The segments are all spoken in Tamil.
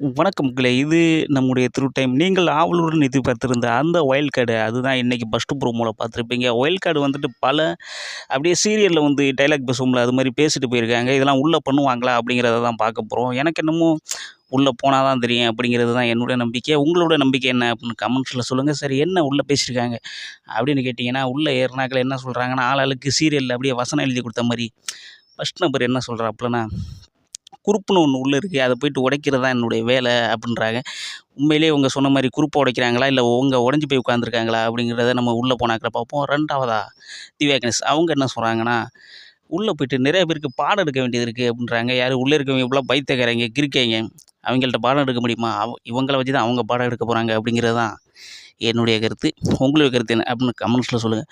வணக்கம் கிளே இது நம்முடைய த்ரூ டைம் நீங்கள் ஆவலுடன் எதிர்பார்த்திருந்த அந்த ஒயல் கார்டு அதுதான் இன்றைக்கி ஃபஸ்ட்டு ப்ரோமோவில் பார்த்துருப்பீங்க. ஒயல் கார்டு வந்துட்டு பல அப்படியே சீரியலில் வந்து டைலாக் பேசுவோம்ல அது மாதிரி பேசிட்டு போயிருக்காங்க. இதெல்லாம் உள்ளே பண்ணுவாங்களா அப்படிங்கிறத தான் பார்க்க போகிறோம் எனக்கு என்னமோ உள்ளே போனால் தான் தெரியும் அப்படிங்கிறது தான் என்னுடைய நம்பிக்கை. உங்களோட நம்பிக்கை என்ன அப்படின்னு கமெண்ட்ஸில் சொல்லுங்கள் சரி என்ன உள்ளே பேசியிருக்காங்க அப்படின்னு கேட்டிங்கன்னா உள்ளே ஏறினாக்கள் என்ன சொல்கிறாங்கன்னா ஆளாளுக்கு சீரியலில் அப்படியே வசனம் எழுதி கொடுத்த மாதிரி. ஃபஸ்ட் நம்பர் என்ன சொல்கிறாப்புலனா குறுப்புன்னு ஒன்று உள்ளே இருக்குது அதை போயிட்டு உடைக்கிறது தான் என்னுடைய வேலை அப்படின்றாங்க. உண்மையிலேயே இவங்க சொன்ன மாதிரி குறுப்பை உடைக்கிறாங்களா இல்லை உங்கள் உடஞ்சி போய் உட்காந்துருக்காங்களா அப்படிங்கிறத நம்ம உள்ளே போனாக்கிற பார்ப்போம். ரெண்டாவதா திவ்யா அவங்க என்ன சொல்கிறாங்கன்னா உள்ளே போயிட்டு நிறைய பேருக்கு பாடம் எடுக்க வேண்டியது இருக்குது அப்படின்றாங்க. யார் உள்ளே இருக்கவங்க இவ்வளோ பைத்தியக்காரங்க கிரிக்கைங்க அவங்கள்ட்ட பாடம் எடுக்க முடியுமா? அவ இவங்கள வச்சு தான் அவங்க பாடம் எடுக்க போகிறாங்க அப்படிங்கிறது தான் என்னுடைய கருத்து. உங்களுடைய கருத்து என்ன? அப்படின்னு கமெண்ட்ஸில் சொல்லுங்கள்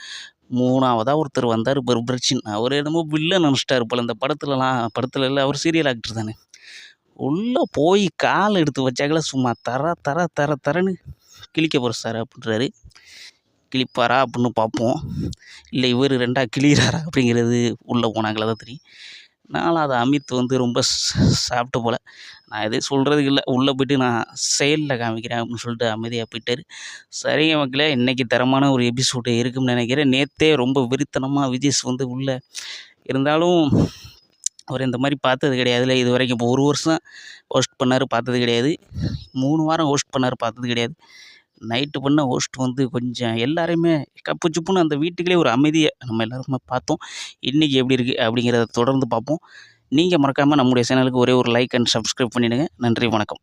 மூணாவதாக ஒருத்தர் வந்தார் பர்பர்ச்சின் அவர் என்னமோ வில்லன் நினச்சிட்டாரு போல் இந்த படத்துலலாம். படத்துல இல்லை அவர் சீரியல் ஆக்டர் தானே. உள்ளே போய் கால் எடுத்து வச்சாக்கல சும்மா தர தர தர தரன்னு கிழிக்க போகிற சார் அப்படின்றாரு. கிழிப்பாரா அப்படின்னு பார்ப்போம். இல்லை இவர் ரெண்டாக கிழிகிறாரா அப்படிங்கிறது உள்ளே போனாங்களே தான் தெரியும். நாலாவது அமித் வந்து ரொம்ப சாப்பிட்டு போல். நான் எதுவும் சொல்கிறதுக்கு இல்லை. உள்ளே போய்ட்டு நான் செயலில் காமிக்கிறேன் அப்படின்னு சொல்லிட்டு அமைதியாக போயிட்டார். சரிங்க மக்களே இன்றைக்கி தரமான ஒரு எபிசோடு இருக்கும்னு நினைக்கிறேன். நேற்றே ரொம்ப விரித்தனமாக விஜய்ஸ் வந்து உள்ளே இருந்தாலும் அவர் இந்த மாதிரி பார்த்தது கிடையாது. இல்லை இது வரைக்கும் இப்போ ஒரு வருஷம் ஹோஸ்ட் பண்ணார் பார்த்தது கிடையாது. மூணு வாரம் ஹோஸ்ட் பண்ணார் பார்த்தது கிடையாது. நைட்டு பண்ண ஹோஸ்ட் வந்து கொஞ்சம் எல்லாரையுமே கப்பு சுப்புன்னு அந்த வீட்டுக்குள்ளே ஒரு அமைதியை நம்ம எல்லாருமே பார்த்தோம். இன்றைக்கி எப்படி இருக்குது அப்படிங்கிறத தொடர்ந்து பார்ப்போம். நீங்கள் மறக்காமல் நம்முடைய சேனலுக்கு ஒரே ஒரு லைக் அண்ட் சப்ஸ்கிரைப் பண்ணிவிடுங்க நன்றி வணக்கம்.